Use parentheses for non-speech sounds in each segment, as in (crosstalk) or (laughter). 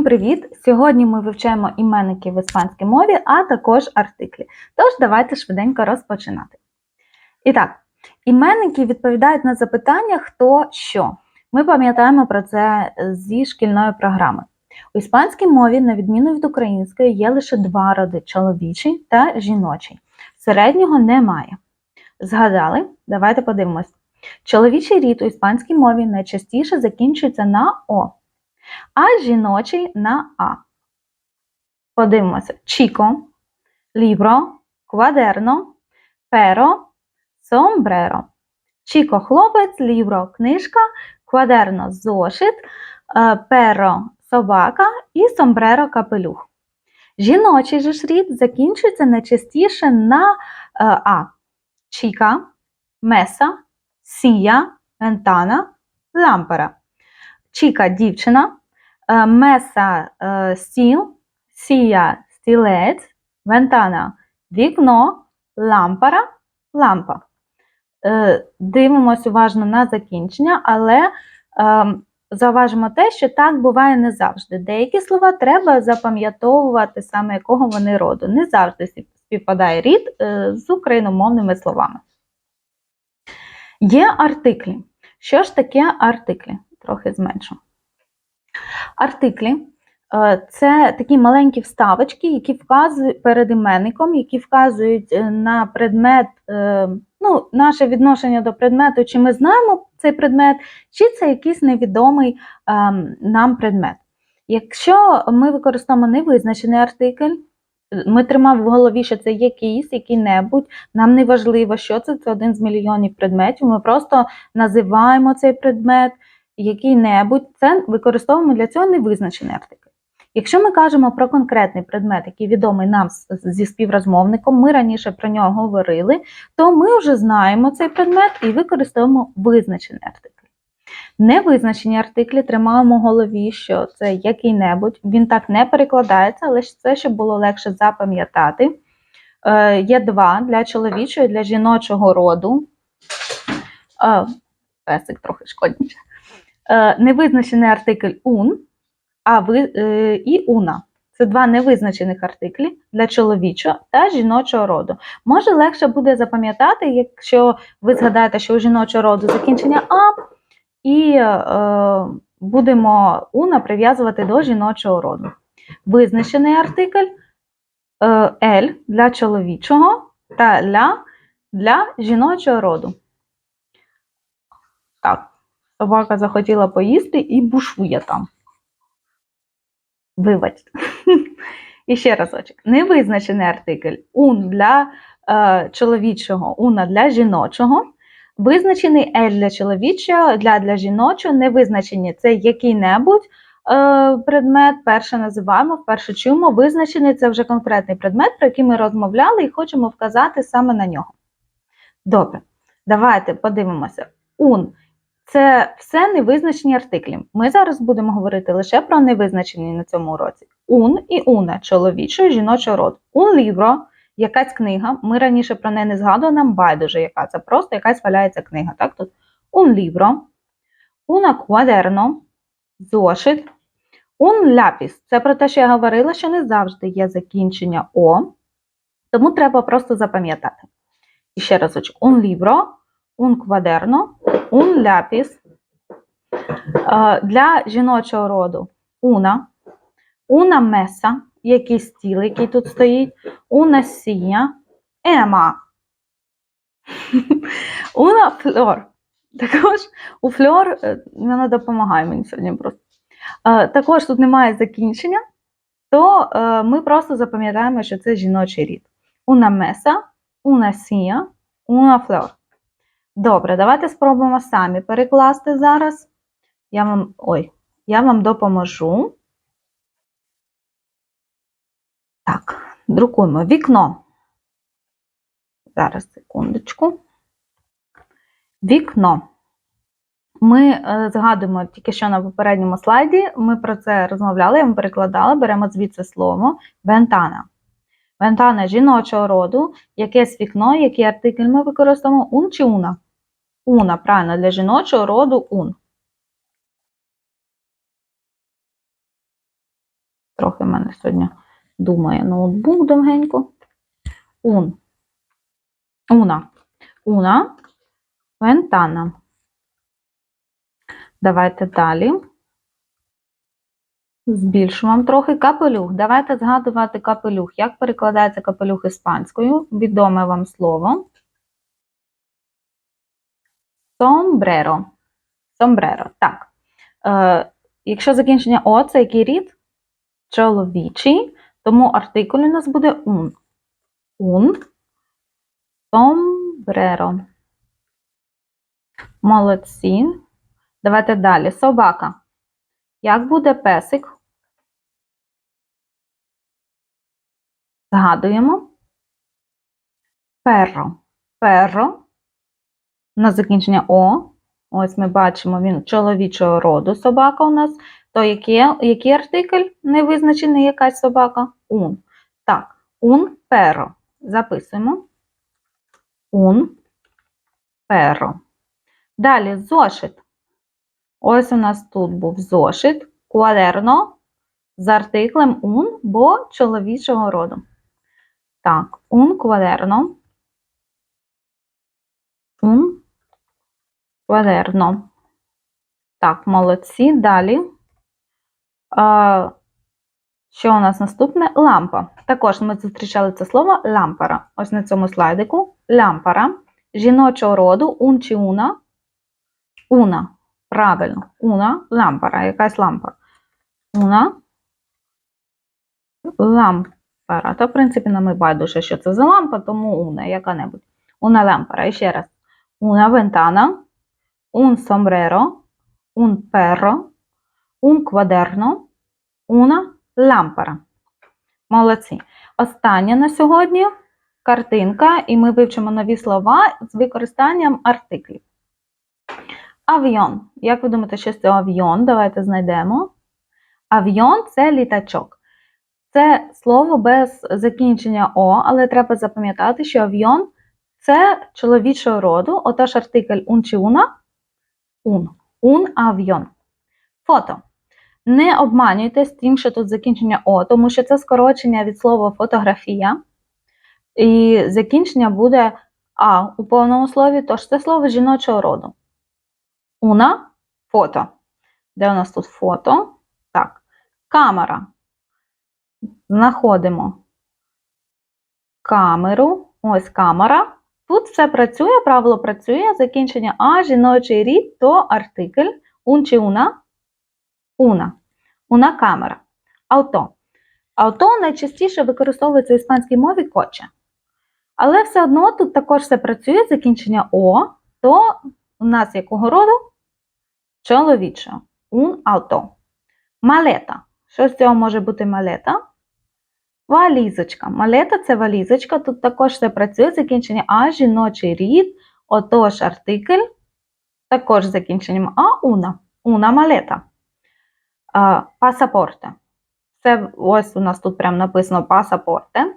Всім привіт! Сьогодні ми вивчаємо іменники в іспанській мові, а також артиклі. Тож давайте швиденько розпочинати. І так, іменники відповідають на запитання хто що. Ми пам'ятаємо про це зі шкільної програми. У іспанській мові, на відміну від української, є лише два роди чоловічий та жіночий. Середнього немає. Згадали? Давайте подивимось. Чоловічий рід у іспанській мові найчастіше закінчується на О а жіночий на А. Подивимося: Чіко, лібро, квадерно, перо, сомбреро. Чіко хлопець, лібро книжка, квадерно зошит, е, перо собака і сомбреро капелюх. Жіночий же рід закінчується найчастіше на е, А. Чіка, меса, сія, вентана, лампера. Чіка дівчина, меса е, стіл, сія стілець, вентана вікно, лампара лампа. Е, Дивимось уважно на закінчення, але зауважимо те, що так буває не завжди. Деякі слова треба запам'ятовувати саме якого вони роду. Не завжди співпадає рід з україномовними словами. Є артиклі. Що ж таке артиклі? трохи зменшу. Артиклі е, це такі маленькі вставочки, які вказують перед іменником, які вказують е, на предмет, е, ну, наше відношення до предмету, чи ми знаємо цей предмет, чи це якийсь невідомий нам предмет. Якщо ми використовуємо невизначений артикль, ми тримаємо в голові, що це якийсь, який-небудь, нам не важливо, що це, це один з мільйонів предметів. Ми просто називаємо цей предмет, який-небудь, це використовуємо для цього невизначений артикль. Якщо ми кажемо про конкретний предмет, який відомий нам зі співрозмовником, ми раніше про нього говорили, то ми вже знаємо цей предмет і використовуємо визначений артикль. Невизначені артиклі тримаємо в голові, що це який-небудь, він так не перекладається, але це, щоб було легше запам'ятати. Е, Є два для чоловічого і для жіночого роду. Е, Песик трохи шкодніше. Е, невизначений артикль ун а ви, е, і уна. Це два невизначених артиклі для чоловічого та жіночого роду. Може легше буде запам'ятати, якщо ви згадаєте, що у жіночого роду закінчення А, і е, будемо уна прив'язувати до жіночого роду. Визначений артикль е, для чоловічого та ля для жіночого роду. Собака захотіла поїсти і бушує там. Вибачте. (laughs) І ще разочок. Невизначений артикль ун для е, чоловічого, уна для жіночого. Визначений ель для чоловічого, для для жіночого, невизначені це який-небудь е, предмет. Перше називаємо, вперше чуємо. Визначений це вже конкретний предмет, про який ми розмовляли, і хочемо вказати саме на нього. Добре, давайте подивимося. Ун це все невизначені артиклі. Ми зараз будемо говорити лише про невизначені на цьому уроці. Ун і уна чоловічого і жіночого роду. Un libro – якась книга. Ми раніше про неї не згадували, нам байдуже, яка це просто якась валяється книга. Так, тут un libro, una quaderno, зошит, un lápiz. Це про те, що я говорила, що не завжди є закінчення О, тому треба просто запам'ятати. І ще разочок, un libro – un quaderno, un lápiz. Для жіночого роду una, una mesa, який стіл, який тут стоїть, una silla, ема. (laughs) Una flor. Також у фльор е, вона допомагає мені сьогодні просто. Також тут немає закінчення, то е, ми просто запам'ятаємо, що це жіночий рід. Una mesa, una silla, una flor. Добре, давайте спробуємо самі перекласти зараз. Я вам ой, я вам допоможу. Так, друкуємо вікно. Зараз, секундочку. Вікно. Ми е, згадуємо тільки що на попередньому слайді, ми про це розмовляли, я вам перекладала, беремо звідси слово вентана. Вентана жіночого роду, якесь вікно, який артикль ми використовуємо ун чи уна. Уна, правильно, для жіночого роду ун. Трохи в мене сьогодні думає ноутбук довгенько. Un. Una. Una ventana. Давайте далі. Збільшу вам трохи капелюх. Давайте згадувати капелюх. Як перекладається капелюх іспанською? Відоме вам слово. Sombrero. Sombrero. Так. Е, якщо закінчення О, це який рід? Чоловічий. Тому артикль у нас буде un. Un. Sombrero. Молодці. Давайте далі. Собака. Як буде песик? Згадуємо. Перро. Перро. На закінчення О. Ось ми бачимо, він чоловічого роду собака у нас. То який, який артикль не визначений якась собака? Un. Так, un perro. Записуємо. Un perro. Далі зошит. Ось у нас тут був зошит, квадерно з артиклем un, бо чоловічого роду. Так, un квадерно. Un квадерно. Так, молодці. Далі. А, що у нас наступне? Лампа. Також ми зустрічали це слово лампара. Ось на цьому слайдику. Лампара. Жіночого роду un чи una. Una. Правильно. Una лампара. Якась лампа. Una лампара. Та, в принципі, нам і байдуже, що це за лампа, тому una, яка-небудь. Una лампара. І ще раз. Una ventana. Un sombrero. Un perro. Un quaderno. Una лампара. Молодці. Остання на сьогодні картинка, і ми вивчимо нові слова з використанням артиклів. Авіон. Як ви думаєте, що це авіон? Давайте знайдемо. Авіон це літачок. Це слово без закінчення О, але треба запам'ятати, що авіон це чоловічого роду, отож артикль un чи una – un. Un авіон. Фото. Не обманюйтесь тим, що тут закінчення О, тому що це скорочення від слова фотографія. І закінчення буде А у повному слові, тож це слово жіночого роду. Una фото. Де у нас тут фото? Так. Камера. Знаходимо камеру. Ось камера. Тут все працює, правило працює. Закінчення А, жіночий рід, то артикль. Un чи una? Una. Una камера. Авто. Авто найчастіше використовується в іспанській мові коче. Але все одно тут також все працює, закінчення О, то у нас якого роду? Чоловіче. Un auto. Малета. Що з цього може бути малета? Валізочка. Малета це валізочка. Тут також все працює закінчення А, жіночий рід, отож артикль. Також з закінченням А, уна. Уна малета. Пасапорте. Це ось у нас тут прямо написано пасапорте.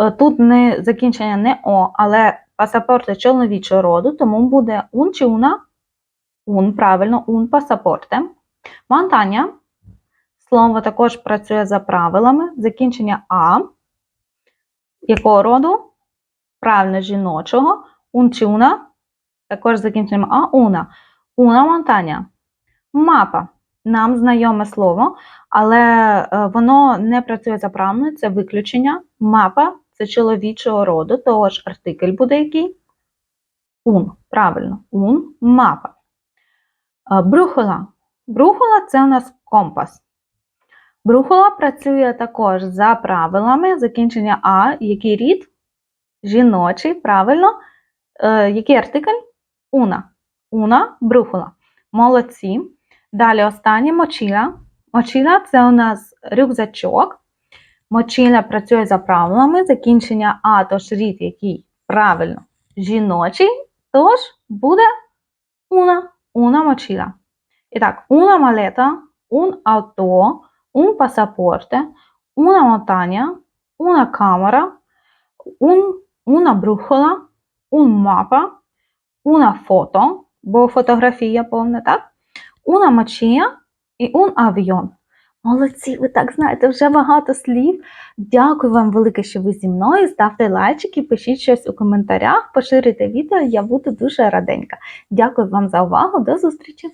Е, Тут не закінчення не О, але пасапорте чоловічого роду, тому буде un чи una. Un, правильно, un пасапорте. Монтання. Слово також працює за правилами. Закінчення А. Якого роду? Правильно, жіночого. Un чи una. Також закінченням А. Una. Una монтання. Мапа. Нам знайоме слово, але е, воно не працює за правильно, це виключення. Мапа це чоловічого роду, тож артикль буде який? Un. Правильно. Un. Мапа. Брухола. Брухола це у нас компас. Брухола працює також за правилами закінчення А, який рід? Жіночий, правильно. Е, який артикль? Уна. Уна, брухола. Молодці. Далі останнє мочіла. Мочіла це у нас рюкзачок. Мочіла працює за правилами. Закінчення А, тож рід, який правильно жіночий, тож буде уна. Una mochila. І так, una maleta, un auto, un pasaporte, una montagna, una camera, un, una brújula, un mapa, una foto, бо фотографія повна, так? Una mochila і un avion. Молодці, ви так знаєте вже багато слів. Дякую вам велике, що ви зі мною. Ставте лайчики, пишіть щось у коментарях, поширюйте відео, я буду дуже раденька. Дякую вам за увагу. До зустрічі!